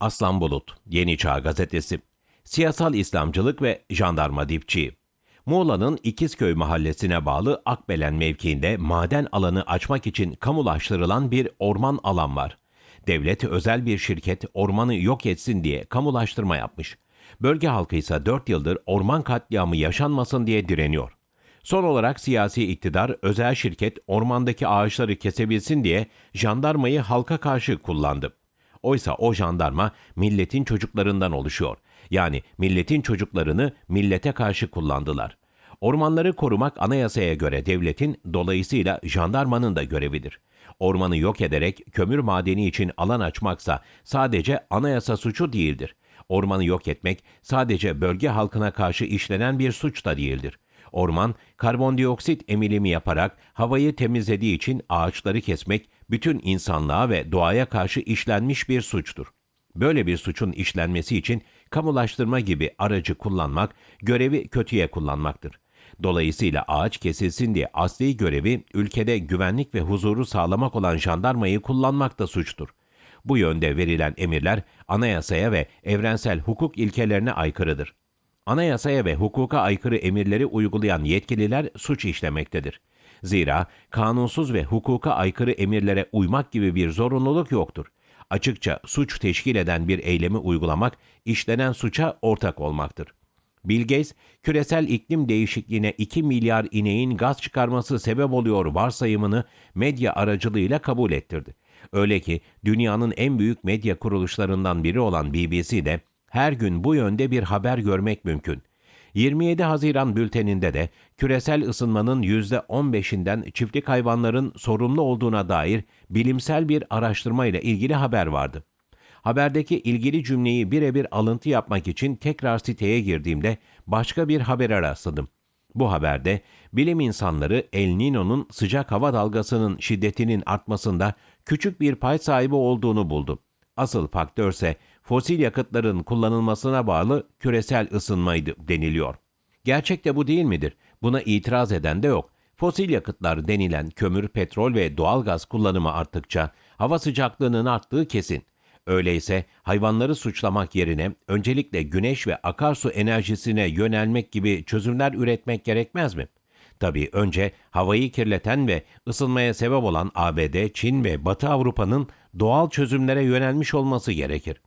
Aslan Bulut, Yeni Çağ Gazetesi, Siyasal İslamcılık ve Jandarma Dipçiği. Muğla'nın İkizköy mahallesine bağlı Akbelen mevkiinde maden alanı açmak için kamulaştırılan bir orman alan var. Devlet özel bir şirket ormanı yok etsin diye kamulaştırma yapmış. Bölge halkı ise 4 yıldır orman katliamı yaşanmasın diye direniyor. Son olarak siyasi iktidar özel şirket ormandaki ağaçları kesebilsin diye jandarmayı halka karşı kullandı. Oysa o jandarma milletin çocuklarından oluşuyor. Yani milletin çocuklarını millete karşı kullandılar. Ormanları korumak anayasaya göre devletin dolayısıyla jandarmanın da görevidir. Ormanı yok ederek kömür madeni için alan açmaksa sadece anayasa suçu değildir. Ormanı yok etmek sadece bölge halkına karşı işlenen bir suç da değildir. Orman, karbondioksit emilimi yaparak havayı temizlediği için ağaçları kesmek bütün insanlığa ve doğaya karşı işlenmiş bir suçtur. Böyle bir suçun işlenmesi için kamulaştırma gibi aracı kullanmak, görevi kötüye kullanmaktır. Dolayısıyla ağaç kesilsin diye asli görevi ülkede güvenlik ve huzuru sağlamak olan jandarmayı kullanmak da suçtur. Bu yönde verilen emirler anayasaya ve evrensel hukuk ilkelerine aykırıdır. Anayasaya ve hukuka aykırı emirleri uygulayan yetkililer suç işlemektedir. Zira kanunsuz ve hukuka aykırı emirlere uymak gibi bir zorunluluk yoktur. Açıkça suç teşkil eden bir eylemi uygulamak, işlenen suça ortak olmaktır. Bill Gates, küresel iklim değişikliğine 2 milyar ineğin gaz çıkarması sebep oluyor varsayımını medya aracılığıyla kabul ettirdi. Öyle ki dünyanın en büyük medya kuruluşlarından biri olan BBC'de her gün bu yönde bir haber görmek mümkün. 27 Haziran bülteninde de küresel ısınmanın %15'inden çiftlik hayvanların sorumlu olduğuna dair bilimsel bir araştırma ile ilgili haber vardı. Haberdeki ilgili cümleyi birebir alıntı yapmak için tekrar siteye girdiğimde başka bir habere rastladım. Bu haberde bilim insanları El Niño'nun sıcak hava dalgasının şiddetinin artmasında küçük bir pay sahibi olduğunu buldu. Asıl faktörse fosil yakıtların kullanılmasına bağlı küresel ısınmaydı deniliyor. Gerçek de bu değil midir? Buna itiraz eden de yok. Fosil yakıtlar denilen kömür, petrol ve doğalgaz kullanımı arttıkça hava sıcaklığının arttığı kesin. Öyleyse hayvanları suçlamak yerine öncelikle güneş ve akarsu enerjisine yönelmek gibi çözümler üretmek gerekmez mi? Tabii önce havayı kirleten ve ısınmaya sebep olan ABD, Çin ve Batı Avrupa'nın doğal çözümlere yönelmiş olması gerekir.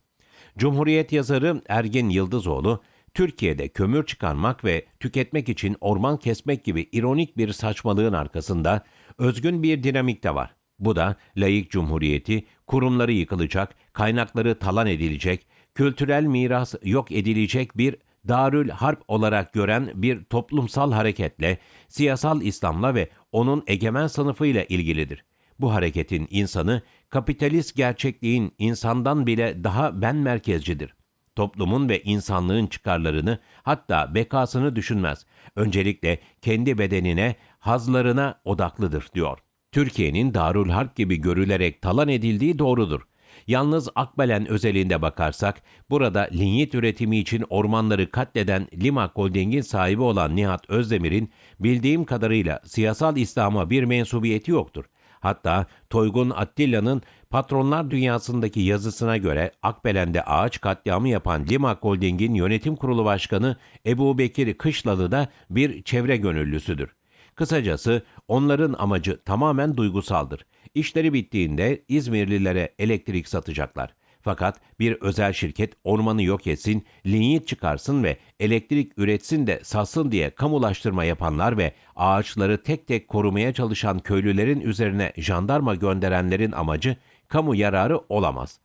Cumhuriyet yazarı Ergin Yıldızoğlu, Türkiye'de kömür çıkarmak ve tüketmek için orman kesmek gibi ironik bir saçmalığın arkasında özgün bir dinamik de var. Bu da layık cumhuriyeti, kurumları yıkılacak, kaynakları talan edilecek, kültürel miras yok edilecek bir Darül Harp olarak gören bir toplumsal hareketle, siyasal İslam'la ve onun egemen sınıfıyla ilgilidir. Bu hareketin insanı kapitalist gerçekliğin insandan bile daha ben merkezcidir. Toplumun ve insanlığın çıkarlarını hatta bekasını düşünmez. Öncelikle kendi bedenine, hazlarına odaklıdır diyor. Türkiye'nin Darül Harp gibi görülerek talan edildiği doğrudur. Yalnız Akbelen özelinde bakarsak, burada linyit üretimi için ormanları katleden Lima Holding'in sahibi olan Nihat Özdemir'in bildiğim kadarıyla siyasal İslam'a bir mensubiyeti yoktur. Hatta Toygun Attilla'nın patronlar dünyasındaki yazısına göre Akbelen'de ağaç katliamı yapan Lima Holding'in yönetim kurulu başkanı Ebu Bekir Kışlalı da bir çevre gönüllüsüdür. Kısacası onların amacı tamamen duygusaldır. İşleri bittiğinde İzmirlilere elektrik satacaklar. Fakat bir özel şirket ormanı yok etsin, linyit çıkarsın ve elektrik üretsin de satsın diye kamulaştırma yapanlar ve ağaçları tek tek korumaya çalışan köylülerin üzerine jandarma gönderenlerin amacı kamu yararı olamaz.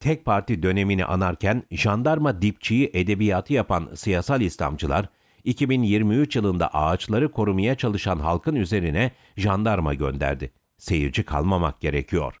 Tek parti dönemini anarken jandarma dipçiyi edebiyatı yapan siyasal İslamcılar, 2023 yılında ağaçları korumaya çalışan halkın üzerine jandarma gönderdi. Seyirci kalmamak gerekiyor.